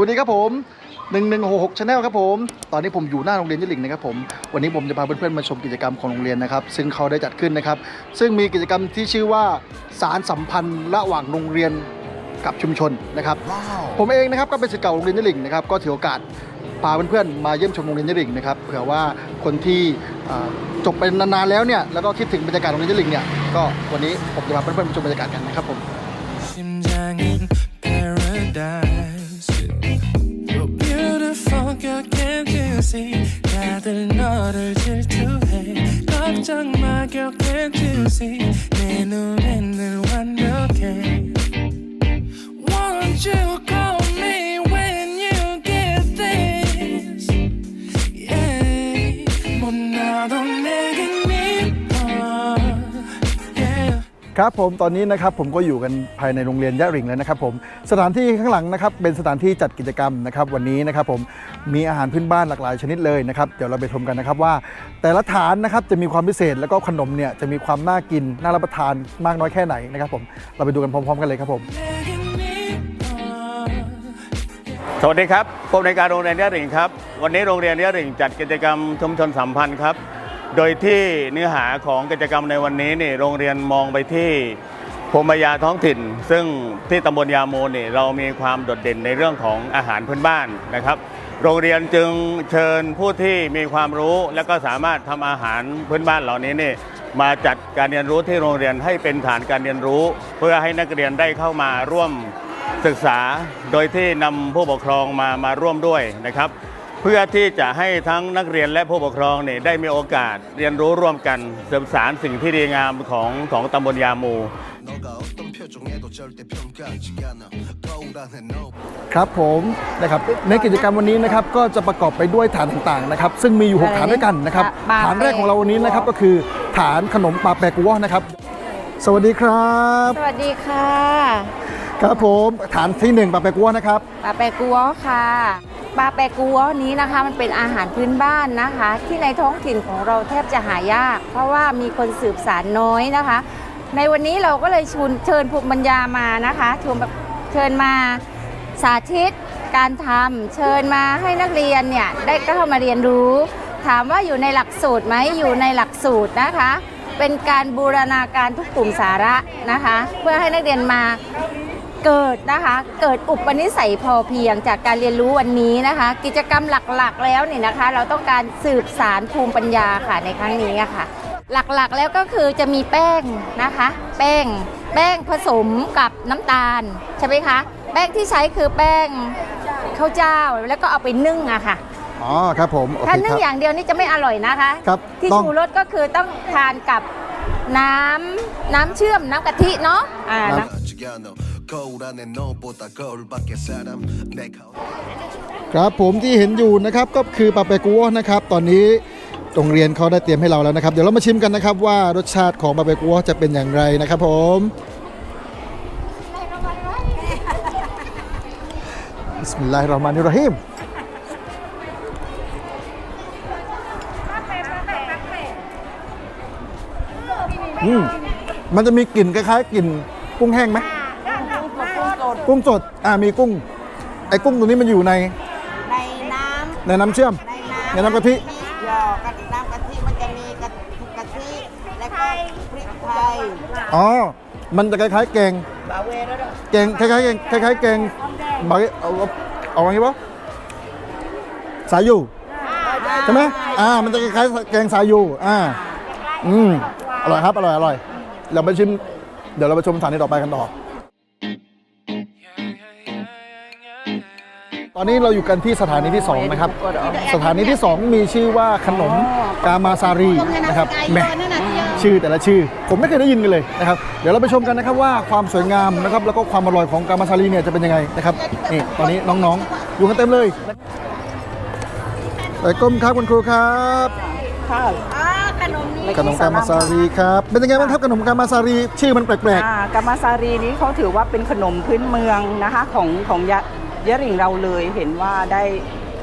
วัสดีครับผม1166 Channel ครับผม ตอนนี้ผมอยู่หน้าโรงเรียนยะหลิงนะครับผม วันนี้ผมจะพาเพื่อนๆมาชมกิจกรรมของโรงเรียนนะครับ ซึ่งเขาได้จัดขึ้นนะครับ ซึ่งมีกิจกรรมที่ชื่อว่าสารสัมพันธ์ระหว่างโรงเรียนกับชุมชนนะครับ ผมเองนะครับก็เป็นศิษย์เก่าโรงเรียนยะหลิงนะครับ ก็ถือโอกาสพาเพื่อนๆมาเยี่ยมชมโรงเรียนยะหลิงนะครับ เผื่อว่าคนที่เอ่อจบไปนานๆแล้วเนี่ย แล้วก็คิดถึงบรรยากาศโรงเรียนยะหลิงเนี่ย ก็วันนี้ผมจะพาเพื่อนๆมาชมบรรยากาศกันนะครับผม see 다들 너를 질투해 걱정 마 you see 내 눈엔 ครับผมตอนนี้นะครับผมก็อยู่กันภายในโรงเรียนยะริงแล้วนะครับผมสถานที่ข้างหลังนะครับเป็นสถานที่จัดกิจกรรมนะครับวันนี้นะครับผมมีอาหารพื้นบ้านหลากหลายชนิดเลยนะครับเดี๋ยวเราไปชมกันนะครับว่า แต่ละฐานนะครับจะมีความพิเศษแล้วก็ขนมเนี่ยจะมีความน่ากินน่ารับประทานมากน้อยแค่ไหนนะครับผมเราไปดูกันพร้อม ๆ กันเลยครับผม สวัสดีครับผมในการโรงเรียนยะริงครับ วันนี้โรงเรียนยะริงจัดกิจกรรมชุมชนสัมพันธ์ครับ โดยที่เนื้อหาของกิจกรรมในวันนี้นี่โรงเรียนมองไปที่ภูมิปัญญาท้องถิ่น ซึ่งที่ตำบลยาโมนี่เรามีความโดดเด่นในเรื่องของอาหารพื้นบ้านนะครับ โรงเรียนจึงเชิญผู้ที่มีความรู้ และก็สามารถทำอาหารพื้นบ้านเหล่านี้นี่มาจัดการเรียนรู้ที่โรงเรียนให้เป็นฐานการเรียนรู้ เพื่อให้นักเรียนได้เข้ามาร่วมศึกษา โดยที่นำผู้ปกครองมามาร่วมด้วยนะครับ เพื่อที่จะให้ทั้งนักเรียนและผู้ปกครองเนี่ยได้มีโอกาสเรียนรู้ร่วมกันเสริมสารสิ่งที่ดีงามของของตำบลยามูครับผมนะครับในกิจกรรมวันนี้นะครับก็จะประกอบไปด้วยฐานต่างๆนะครับซึ่งมีอยู่ 6 ฐานด้วยกันนะครับฐานแรกของเราวันนี้นะครับก็คือฐานขนมปลาแปกัวนะครับ สวัสดีครับ สวัสดีค่ะ ครับผมฐานที่1ปลาแปกัวนะครับปลาแปกัวค่ะ ปลาแปะกัวนี้นะคะมันเป็นอาหารพื้นบ้านนะคะ ที่ในท้องถิ่นของเราแทบจะหายาก เพราะว่ามีคนสืบสารน้อยนะคะ ในวันนี้เราก็เลยชวนเชิญภูมิปัญญามานะคะชวนแบบเชิญมาสาธิตการทำเชิญมาให้นักเรียนเนี่ยได้เข้ามาเรียนรู้ ถามว่าอยู่ในหลักสูตรไหมอยู่ในหลักสูตรนะคะ เป็นการบูรณาการทุกกลุ่มสาระนะคะ เพื่อให้นักเรียนมา เกิดนะคะ เกิดอุปนิสัยพอเพียงจากการเรียนรู้วันนี้นะคะ กิจกรรมหลักๆ แล้วเนี่ยนะคะ เราต้องการสืบสารภูมิปัญญาค่ะในครั้งนี้อะค่ะ หลักๆแล้วก็คือจะมีแป้งนะคะ แป้งแป้งผสมกับน้ำตาลใช่ไหมคะ แป้งที่ใช้คือแป้งข้าวเจ้าแล้วก็เอาไปนึ่งอะค่ะอ๋อครับผมโอเคถ้าคนึ่งรับอย่างเดียวนี่จะไม่อร่อยนะคะครับที่ต้องชูรสก็คือต้องทานกับ น้ำน้ำเชื่อมน้ำกะทิเนาะอ่าน้ครับผมที่เห็นอยู่นะครับก็คือปาเปกัวนะครับ ตอนนี้โรงเรียนเขาได้เตรียมให้เราแล้วนะครับ เดี๋ยวเรามาชิมกันนะครับว่ารสชาติของปาเปกัวจะเป็นอย่างไรนะครับ ผมบิสมิลลาฮิรเราะห์มานิรเราะฮีม อืมมันจะมีกลิ่นคล้ายๆกลิ่นกุ้งแห้งไหมกุ้งสดอ่ามีกุ้ง ไอ้กุ้งตัวนี้มันอยู่ในในน้ำในน้ำเชื่อม ในน้ำในน้ำกะทิหยอกกับน้ำกะทิมันจะมีกะกะทิแล้วก็พริกไทยอ๋อ มันจะคล้ายๆแกงแกงคล้ายๆแกงคล้ายๆแกงบาเอาเอาเอาไงปะสายยูใช่ไหมอ่า มันจะคล้ายๆแกงสายยูอ่า อืม อร่อยครับ อร่อย อร่อย เราไปชิม เดี๋ยวเราไปชมสถานีต่อไปกันต่อ ตอนนี้เราอยู่กันที่สถานีที่ 2 นะครับ สถานีที่ 2 มีชื่อว่าขนมกามาซารีนะครับแหมชื่อแต่ละชื่อ ผมไม่เคยได้ยินกันเลยนะครับ เดี๋ยวเราไปชมกันนะครับว่าความสวยงามนะครับแล้วก็ความอร่อยของกามาซารีเนี่ยจะเป็นยังไงนะครับนี่ตอนนี้น้องๆ อยู่กันเต็มเลยไปก้มครับคุณครูครับ ขนมกามาซารีครับ เป็นยังไงบ้างครับขนมกามาซารี ชื่อมันแปลกอ่ากามาซารีนี้เขาถือว่าเป็นขนมพื้นเมืองนะคะของของยะยะหริ่งเราเลยเห็นว่าได้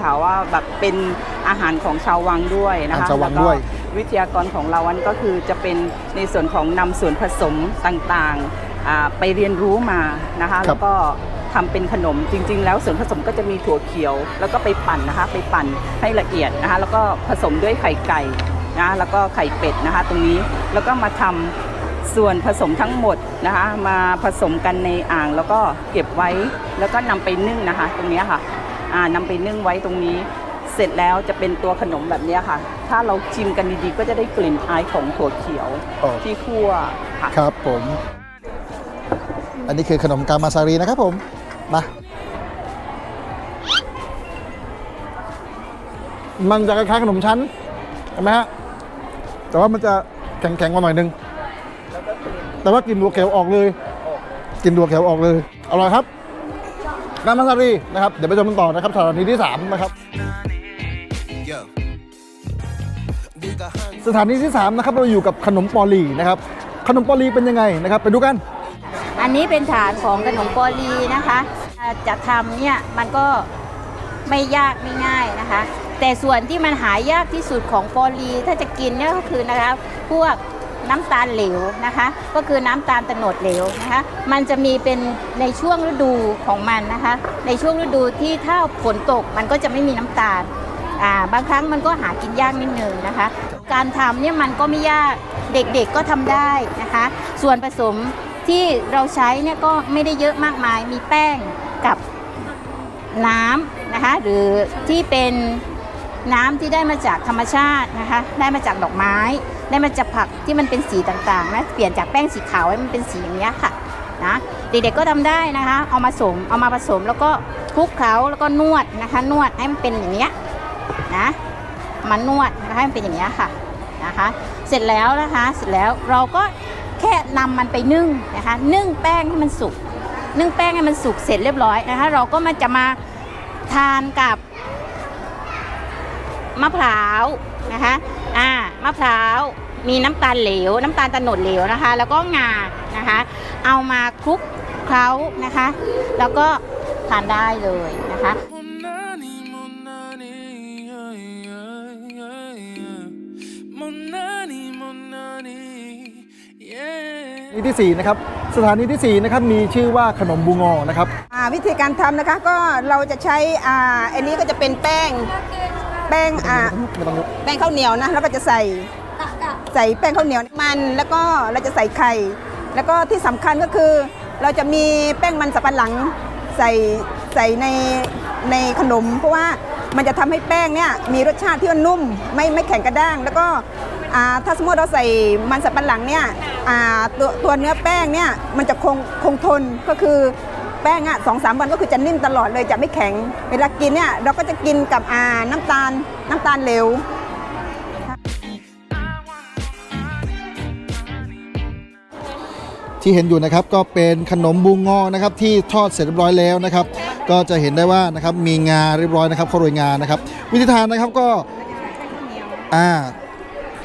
ข่าวว่าแบบเป็นอาหารของชาววังด้วยนะคะอาหารชาววังแล้ก็ด้วยวิทยากรของเราอันก็คือจะเป็นในส่วนของนำส่วนผสมต่างๆอ่าไปเรียนรู้มานะคะแล้วก็ทำเป็นขนมจริง ๆ แล้วส่วนผสมก็จะมีถั่วเขียว แล้วก็ไปปั่นนะคะไปปั่นให้ละเอียดนะคะแล้วก็ผสมด้วยไข่ไก่ นะแล้วก็ไข่เป็ดนะคะ ตรงนี้แล้วก็มาทำส่วนผสมทั้งหมดนะคะ มาผสมกันในอ่างแล้วก็เก็บไว้แล้วก็นำไปนึ่งนะคะ ตรงเนี้ยค่ะอ่านำไปนึ่งไว้ตรงนี้ เสร็จแล้วจะเป็นตัวขนมแบบเนี้ยค่ะ ถ้าเราชิมกันดีๆ ก็จะได้กลิ่นอายของถั่วเขียวอ๋อที่คั่วค่ะครับผม อันนี้คือขนมกามาซารีนะครับผมมามันจะคล้ายๆขนมชั้นเห็นไหมฮะ แต่ว่ามันจะแข็งๆกว่าหน่อยนึง แต่ว่ากินดัวเขียวออกเลยกินดัวเขียวออกเลย อร่อยครับน้ำมัสซารีนะครับ เดี๋ยวไปชมกันต่อนะครับสถานีที่ 3 นะครับ สถานีที่ 3 นะครับ เราอยู่กับขนมปอลีนะครับ ขนมปอลีเป็นยังไงนะครับ ไปดูกัน อันนี้เป็นฐานของขนมปอลีนะคะ จะทำเนี่ยมันก็ไม่ยากไม่ง่ายนะคะ แต่ส่วนที่มันหายากที่สุดของโปลีถ้าจะกินเนี่ยก็คือนะคะพวกน้ำตาลเหลวนะคะ ก็คือน้ำตาลตนดเหลวนะคะ มันจะมีเป็นในช่วงฤดูของมันนะคะ ในช่วงฤดูที่ถ้าฝนตกมันก็จะไม่มีน้ำตาลอ่าบางครั้งมันก็หากินยากนิดนึงนะคะ การทำเนี่ยมันก็ไม่ยากเด็กๆก็ทำได้นะคะ ส่วนผสมที่เราใช้เนี่ยก็ไม่ได้เยอะมากมายมีแป้งกับน้ำนะคะ หรือที่เป็น น้ำที่ได้มาจากธรรมชาตินะคะ ได้มาจากดอกไม้ ได้มาจากผักที่มันเป็นสีต่างๆนะเปลี่ยนจากแป้งสีขาวให้มันเป็นสีอย่างนี้ยค่ะนะเด็กๆก็ทำได้นะคะ เอามาผสมเอามาผสมแล้วก็คลุกเคล้าแล้วก็นวดนะคะ นวดให้มันเป็นอย่างเนี้ยนะมานวดนะคะให้มันเป็นอย่างนี้ยค่ะนะคะ เสร็จแล้วนะคะเสร็จแล้วเราก็แค่นำมันไปนึ่งนะคะ นึ่งแป้งให้มันสุกนึ่งแป้งให้มันสุกเสร็จเรียบร้อยนะคะ เราก็มาจะมาทานกับ มะพร้าวนะคะอ่ามะพร้าวมีน้ำตาลเหลว น้ำตาลตะหนดเหลวนะคะ แล้วก็งานะคะ เอามาคลุกเคล้านะคะ แล้วก็ทานได้เลยนะคะนี่ที่4นะครับสถานีที่4นะครับมีชื่อว่าขนมบูงอนะครับวิธีการทำนะคะก็เราจะใช้อ่าอันนี้ก็จะเป็นแป้ง แป้งอ่าไม่ต้องยกแป้งข้าวเหนียวนะแล้วก็จะใส่ใส่แป้งข้าวเหนียวมันแล้วก็เราจะใส่ไข่ แล้วก็ที่สำคัญก็คือ เราจะมีแป้งมันสับปะหลังใส่ใส่ในในขนม เพราะว่ามันจะทำให้แป้งเนี่ยมีรสชาติที่มันนุ่มไม่ไม่แข็งกระด้าง แล้วก็อ่าถ้าสมมติเราใส่มันสับปะหลังเนี่ยอ่าตัวตัวเนื้อแป้งเนี่ยมันจะคงคงทนก็คือ แป้งอะสองสามวันก็คือจะนิ่มตลอดเลยจะไม่แข็ง เวลากินเนี่ยเราก็จะกินกับอ่าน้ำตาลน้ำตาลเหลวที่เห็นอยู่นะครับก็เป็นขนมบูงอนะครับที่ทอดเสร็จเรียบร้อยแล้วนะครับ ก็จะเห็นได้ว่านะครับมีงาเรียบร้อยนะครับข้าวโรยงานะครับ วิธีทานนะครับก็อ่า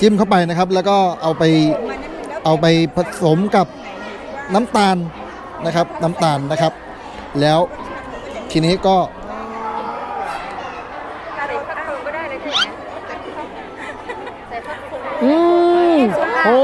จิ้มเข้าไปนะครับ แล้วก็เอาไปเอาไปผสมกับน้ำตาล นะครับ น้ำตาลนะครับ แล้วทีนี้ก็อืมโอ้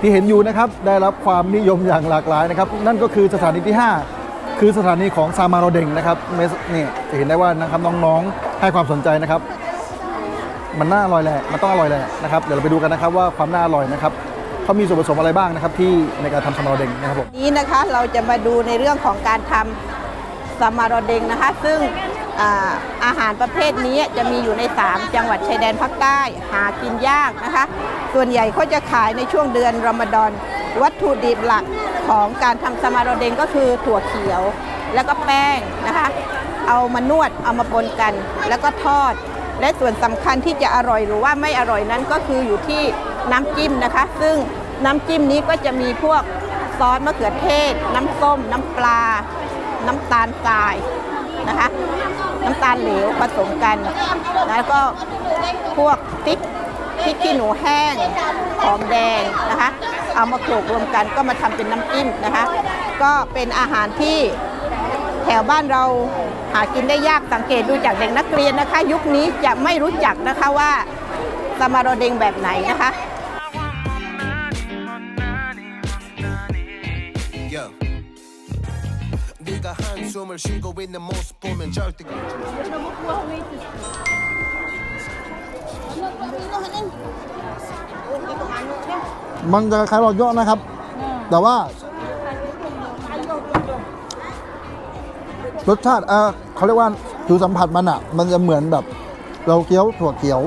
ที่เห็นอยู่นะครับได้รับความนิยมอย่างหลากหลายนะครับ นั่นก็คือสถานีที่ 5 คือสถานีของซามาโรเดงนะครับเนี่ยจะเห็นได้ว่านะครับน้องๆให้ความสนใจนะครับ มันน่าอร่อยแหละมันต้องอร่อยแหละนะครับเดี๋ยวเราไปดูกันนะครับว่าความน่าอร่อยนะครับเขามีส่วนผสมอะไรบ้างนะครับที่ในการทำซามาโรเดงนะครับผมนี้นะคะเราจะมาดูในเรื่องของการทำสมารอเดงนะคะ ซึ่งอ่าอาหารประเภทนี้จะมีอยู่ใน 3 จังหวัดชายแดนภาคใต้หากินยากนะคะ ส่วนใหญ่เขาจะขายในช่วงเดือนรอมฎอนวัตถุดิบหลักของการทำสมารอเดงก็คือถั่วเขียว แล้วก็แป้งนะคะ เอามานวดเอามาปนกัน แล้วก็ทอด และส่วนสำคัญที่จะอร่อยหรือว่าไม่อร่อยนั้นก็คืออยู่ที่น้ำจิ้มนะคะ ซึ่งน้ำจิ้มนี้ก็จะมีพวกซอสมะเขือเทศ น้ำส้ม น้ำปลา น้ำตาลทรายนะคะ น้ำตาลเหลวผสมกัน แล้วก็พวกพริกพริกขี้หนูแห้งหอมแดงนะคะ เอามาโขลกรวมกันก็มาทำเป็นน้ำจิ้มนะคะ ก็เป็นอาหารที่แถวบ้านเรา หากินได้ยากสังเกตดูจากเด็กนักเรียนนะคะ ยุคนี้จะไม่รู้จักนะคะว่าสมาโรเดงแบบไหนนะคะมันจะขายลราเยอะนะครับ แต่ว่า รสชาติเออเขาเรียกว่าผิวสัมผัสมันอะ มันจะเหมือนแบบ เราเคี้ยวถั่วเขียว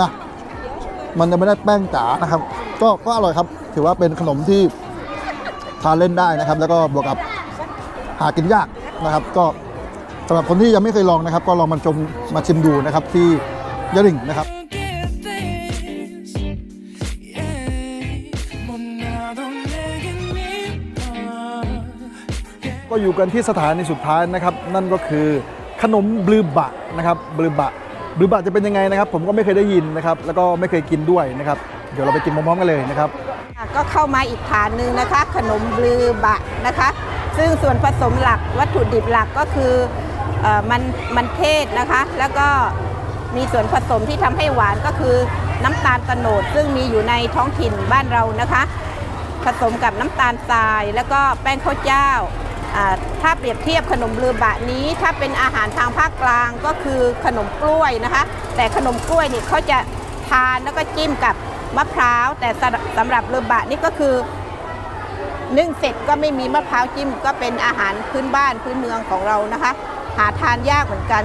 นะมันจะไม่ได้แป้งจ๋านะครับ ก็ก็อร่อยครับ ถือว่าเป็นขนมที่ทานเล่นได้นะครับ แล้วก็บวกกับหากินยากนะครับ ก็สำหรับคนที่ยังไม่เคยลองนะครับ ก็ลองมาชมมาชิมดูนะครับที่ยะริ่งนะครับ ก็อยู่กันที่สถานีสุดท้ายนะครับ นั่นก็คือขนมบลือบะนะครับบลือบะบลือบะจะเป็นยังไงนะครับ ผมก็ไม่เคยได้ยินนะครับ แล้วก็ไม่เคยกินด้วยนะครับ เดี๋ยวเราไปกินพร้อมๆกันเลยนะครับก็เข้ามาอีกฐานหนึ่งนะคะ ขนมบลือบะนะคะ ซึ่งส่วนผสมหลักวัตถุดิบหลักก็คือเออมันมันเทศนะคะ แล้วก็มีส่วนผสมที่ทำให้หวานก็คือน้ำตาลโตโนด ซึ่งมีอยู่ในท้องถิ่นบ้านเรานะคะ ผสมกับน้ำตาลทราย แล้วก็แป้งข้าวเจ้า ถ้าเปรียบเทียบขนมลือบะนี้ ถ้าเป็นอาหารทางภาคกลางก็คือขนมกล้วยนะคะ แต่ขนมกล้วยนี่เขาจะทานแล้วก็จิ้มกับมะพร้าว แต่สำหรับลือบะนี่ก็คือนึ่งเสร็จก็ไม่มีมะพร้าวจิ้มก็เป็นอาหารพื้นบ้านพื้นเมืองของเรานะคะ หาทานยากเหมือนกัน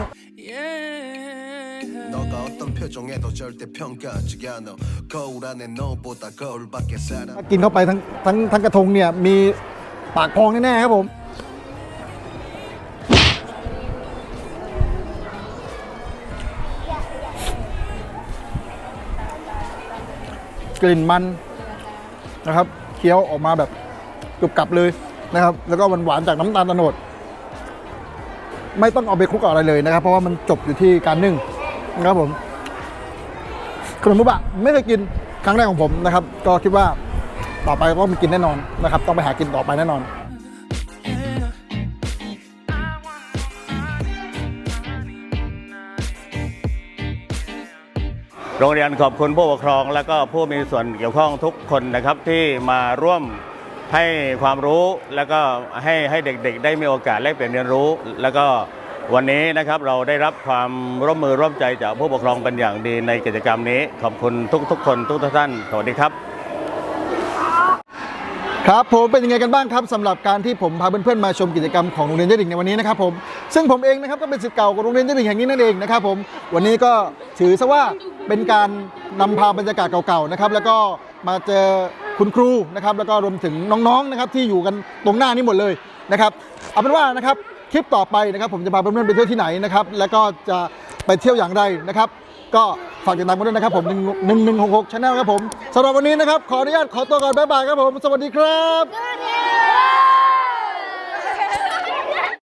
กินเข้าไปทั้งทั้งทั้งกระทงเนี่ยมีปากพองแน่ๆครับผม กลิ่นมันนะครับเคี้ยวออกมาแบบกรุบกรับเลยนะครับ แล้วก็หวานๆจากน้ำตาลโตโนด ไม่ต้องเอาไปคลุกอะไรเลยนะครับ เพราะว่ามันจบอยู่ที่การนึ่งนะครับผมขนมบุบะไม่เคยกินครั้งแรกของผมนะครับ ก็คิดว่าต่อไปก็ต้องไปกินแน่นอนนะครับ ต้องไปหากินต่อไปแน่นอน โรงเรียนขอบคุณผู้ปกครอง และก็ผู้มีส่วนเกี่ยวข้องทุกคนนะครับที่มาร่วมให้ความรู้แล้วก็ให้ให้เด็กๆ ได้มีโอกาสแลกเปลี่ยนเรียนรู้ แล้วก็วันนี้นะครับเราได้รับความร่วมมือร่วมใจจากผู้ปกครองเป็นอย่างดีในกิจกรรมนี้ ขอบคุณทุกๆ คนทุกท่านสวัสดีครับครับผมเป็นยังไงกันบ้างครับสำหรับการที่ผมพาเพื่อนๆมาชมกิจกรรมของโรงเรียนเจดิ่งในวันนี้นะครับผมซึ่งผมเองนะครับก็เป็นศิษย์เก่าของโรงเรียนเจดิ่งแห่งนี้นั่นเองนะครับผมวันนี้ก็ถือซะว่า เป็นการนำพาบรรยากาศเก่าๆนะครับแล้วก็มาเจอคุณครูนะครับแล้วก็รวมถึงน้องๆนะครับที่อยู่กันตรงหน้านี้หมดเลยนะครับเอาเป็นว่านะครับคลิปต่อไปนะครับผมจะพาเพื่อนๆไปเที่ยวที่ไหนนะครับแล้วก็จะไปเที่ยวอย่างไรนะครับ ก็ฝากติดตามกันด้วยนะครับผม1 1 1 6 6ช anel ครับผมสำหรับวันนี้นะครับขออนุญาตขอตัวก่อนบ๊ายบายครับผม สวัสดีครับ